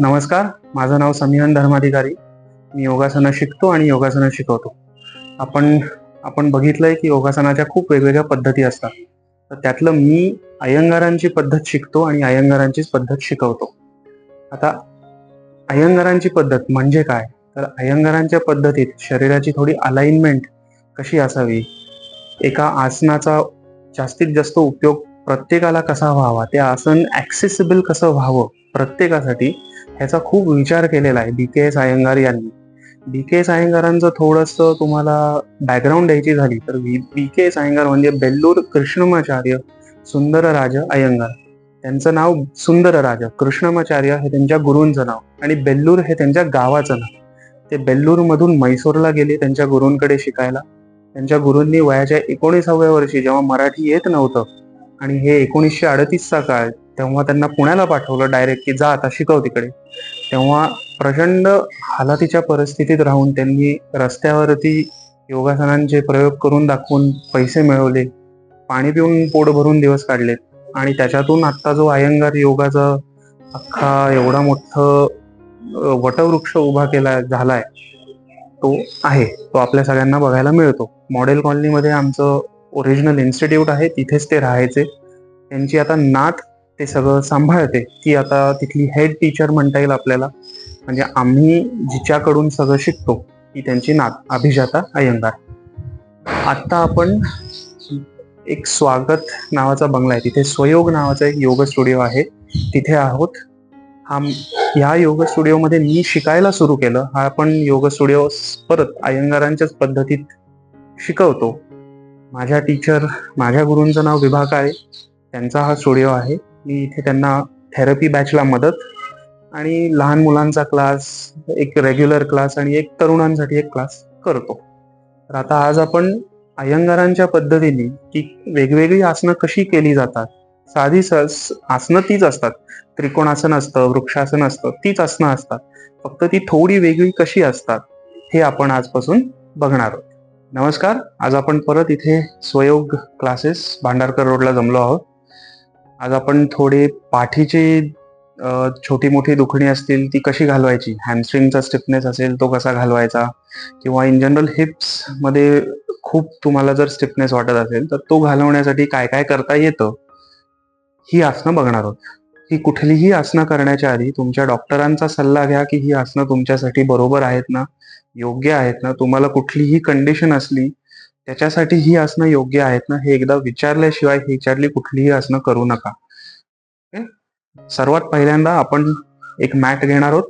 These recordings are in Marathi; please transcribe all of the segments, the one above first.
नमस्कार माझं नाव समीहन धर्माधिकारी. मी योगासनं शिकतो आणि योगासनं शिकवतो. आपण आपण बघितलंय की योगासनाच्या खूप वेगवेगळ्या पद्धती असतात. तर त्यातलं मी अयंगारांची पद्धत शिकतो आणि अयंगारांचीच पद्धत शिकवतो. आता अयंगारांची पद्धत म्हणजे काय? तर अयंगारांच्या पद्धतीत शरीराची थोडी अलाइनमेंट कशी असावी? एका आसनाचा जास्तीत जास्त उपयोग प्रत्येकाला कसा व्हावा? ते आसन ॲक्सेसिबल कसं व्हावं? प्रत्येकासाठी ह्याचा खूप विचार केलेला आहे बी के एस अयंगार यांनी. बी के एस अयंगारांचं थोडंसं तुम्हाला बॅकग्राऊंड द्यायची झाली तर बी के एस अयंगार म्हणजे बेल्लूर कृष्णमाचार्य सुंदरराज अयंगार त्यांचं नाव सुंदरराज कृष्णमाचार्य हे त्यांच्या गुरूंचं नाव आणि बेल्लूर हे त्यांच्या गावाचं नाव. ते बेल्लूर मधून मैसूरला गेले त्यांच्या गुरूंकडे शिकायला. त्यांच्या गुरूंनी वयाच्या एकोणीसाव्या वर्षी जेव्हा मराठी येत नव्हतं आणि हे एकोणीसशे अडतीसचा काळ तेव्हा त्यांना पुण्याला पाठवलं डायरेक्ट की जा आता शिकव तिकडे. तेव्हा प्रचंड हालातीच्या परिस्थितीत राहून त्यांनी रस्त्यावरती योगासनांचे प्रयोग करून दाखवून पैसे मिळवले. पाणी पिऊन पोट भरून दिवस काढलेत. आणि त्याच्यातून आत्ता जो अयंगार योगाचा अख्खा एवढा मोठं वटवृक्ष उभा केला झालाय तो आहे. तो आपल्या सगळ्यांना बघायला मिळतो. मॉडेल कॉलनीमध्ये आमचं ओरिजिनल इन्स्टिट्यूट आहे. तिथेच ते राहायचे. त्यांची आता नात ते सगळं सांभाळते. ती आता तिथली हेड टीचर म्हणता येईल आपल्याला. म्हणजे आम्ही जिच्याकडून सगळं शिकतो ती त्यांची नात अभिजाता अयंगार आत्ता आपण एक स्वागत नावाचा बंगला आहे. तिथे स्वयोग नावाचा एक योग स्टुडिओ आहे. तिथे आहोत. हा ह्या योग स्टुडिओमध्ये मी शिकायला सुरू केलं. हा आपण योग स्टुडिओ परत अयंगारांच्याच पद्धतीत शिकवतो. माझ्या टीचर माझ्या गुरूंचं नाव विभा काळे त्यांचा हा स्टुडिओ आहे. मी इथे त्यांना थेरपी बॅचला मदत आणि लहान मुलांचा क्लास एक रेग्युलर क्लास आणि एक तरुणांसाठी एक क्लास करतो. तर आता आज आपण अयंगारांच्या पद्धतीने की वेगवेगळी आसनं कशी केली जातात साधी स- आसनं तीच असतात. त्रिकोणासन असतं वृक्षासन असतं तीच आसनं असतात. फक्त ती थोडी वेगळी कशी असतात हे आपण आजपासून बघणार आहोत. नमस्कार आज आपण परत इथे स्वयोग क्लासेस भांडारकर रोडला जमलो आहोत. आज आपण थोडे पाठीची छोटी मोठी दुखणी असतील ती कशी घालवायची? हॅमस्ट्रिंगचा स्टिफनेस असेल तो कसा घालवायचा? किंवा इन जनरल हिप्समध्ये खूप तुम्हाला जर स्टिफनेस वाटत असेल तर तो घालवण्यासाठी काय काय करता येतं? ही आसनं बघणार आहोत. ही कुठलीही आसनं करण्याच्या आधी तुमच्या डॉक्टरांचा सल्ला घ्या की ही आसनं तुमच्यासाठी बरोबर आहेत ना? योग्य आहेत ना? तुम्हाला कुठलीही कंडिशन असली त्याच्यासाठी ही आसनं योग्य आहेत ना हे एकदा विचारल्याशिवाय विचारली कुठलीही आसनं करू नका. सर्वात पहिल्यांदा आपण एक मॅट घेणार आहोत.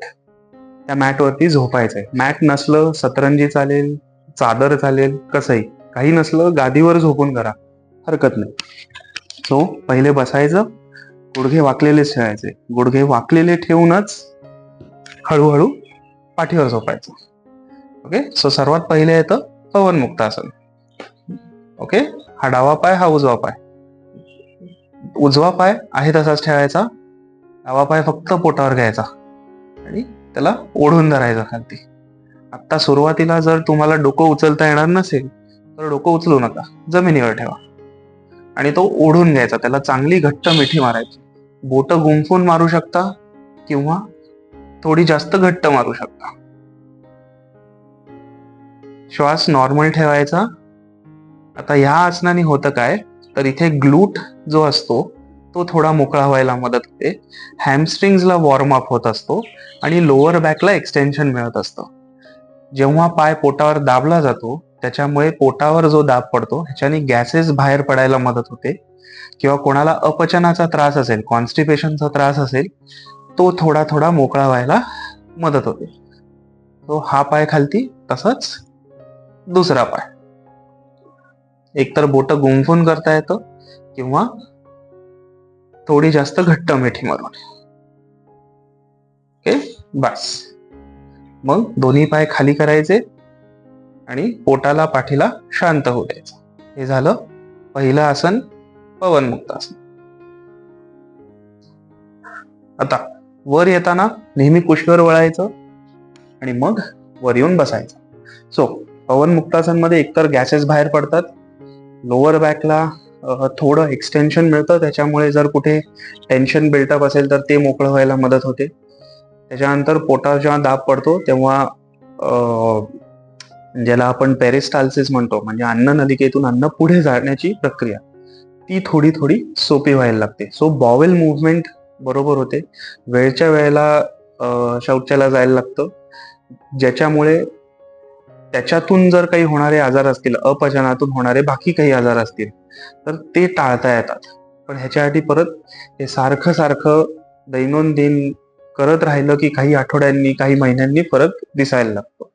त्या मॅटवरती झोपायचंय. मॅट नसलं सतरंजी चालेल चादर चालेल कसंही. काही नसलं गादीवर झोपून करा. हरकत नाही. सो पहिले बसायचं. गुडघे वाकलेलेच ठेवायचे. गुडघे वाकलेले ठेवूनच हळूहळू पाठीवर झोपायचं. ओके? सो सर्वात पहिले येतं पवनमुक्तासन ओके? हा डावा पाय हा उजवा पाय. उजवा पाय आहे तसाच ठेवायचा. डावा पाय फक्त पोटावर घ्यायचा. आणि त्याला ओढून धरायचा खालती. आता सुरुवातीला जर तुम्हाला डोकं उचलता येणार नसेल तर डोकं उचलू नका. जमिनीवर ठेवा. आणि तो ओढून घ्यायचा. त्याला चांगली घट्ट मिठी मारायची. बोट गुंफून मारू शकता किंवा थोडी जास्त घट्ट मारू शकता. श्वास नॉर्मल ठेवायचा. आता ह्या आसनाने होतं काय? तर इथे ग्लूट जो असतो तो थोडा मोकळा व्हायला मदत होते हॅमस्ट्रिंग्सला वॉर्म अप होत असतो आणि लोअर बॅकला एक्सटेन्शन मिळत असतं. जेव्हा पाय पोटावर दाबला जातो त्याच्यामुळे पोटावर जो दाब पडतो ह्याच्याने गॅसेस बाहेर पडायला मदत होते. किंवा कोणाला अपचनाचा त्रास असेल कॉन्स्टिपेशनचा त्रास असेल तो थोडा थोडा मोकळा व्हायला मदत होते. तो हा पाय खालती तसंच दुसरा पाय. एकतर बोट गुंफून करता येतं किंवा थोडी जास्त घट्ट मिठी मारून ओके? बस. मग दोन्ही पाय खाली करायचे आणि पोटाला पाठीला शांत होऊ द्यायचं. हे झालं पहिलं आसन पवनमुक्त आसन. आता वर येताना नेहमी कुशीवर वळायचं आणि मग वर येऊन बसायचं. सो पवनमध्ये एकतर गॅसेस बाहेर पडतात लोअर बॅकला थोडं एक्सटेन्शन मिळतं. त्याच्यामुळे जर कुठे टेन्शन बिल्टअप असेल तर ते मोकळं व्हायला मदत होते. त्याच्यानंतर पोटावर जेव्हा दाब पडतो तेव्हा ज्याला आपण पेरिस्टाल्सिस म्हणतो म्हणजे अन्न नलिकेतून अन्न पुढे जाण्याची प्रक्रिया ती थोडी थोडी सोपी व्हायला लागते. सो बॉवेल मुवमेंट बरोबर होते. वेळच्या वेळेला शौचाला जायला लागतं. ज्याच्यामुळे त्याच्यातून जर काही होणारे आजार असतील अपचनातून होणारे बाकी काही आजार असतील तर ते टाळता येतात. पण ह्याच्यासाठी परत हे सारखं सारखं दैनंदिन करत राहिलं की काही आठवड्यांनी काही महिन्यांनी परत दिसायला लागतं.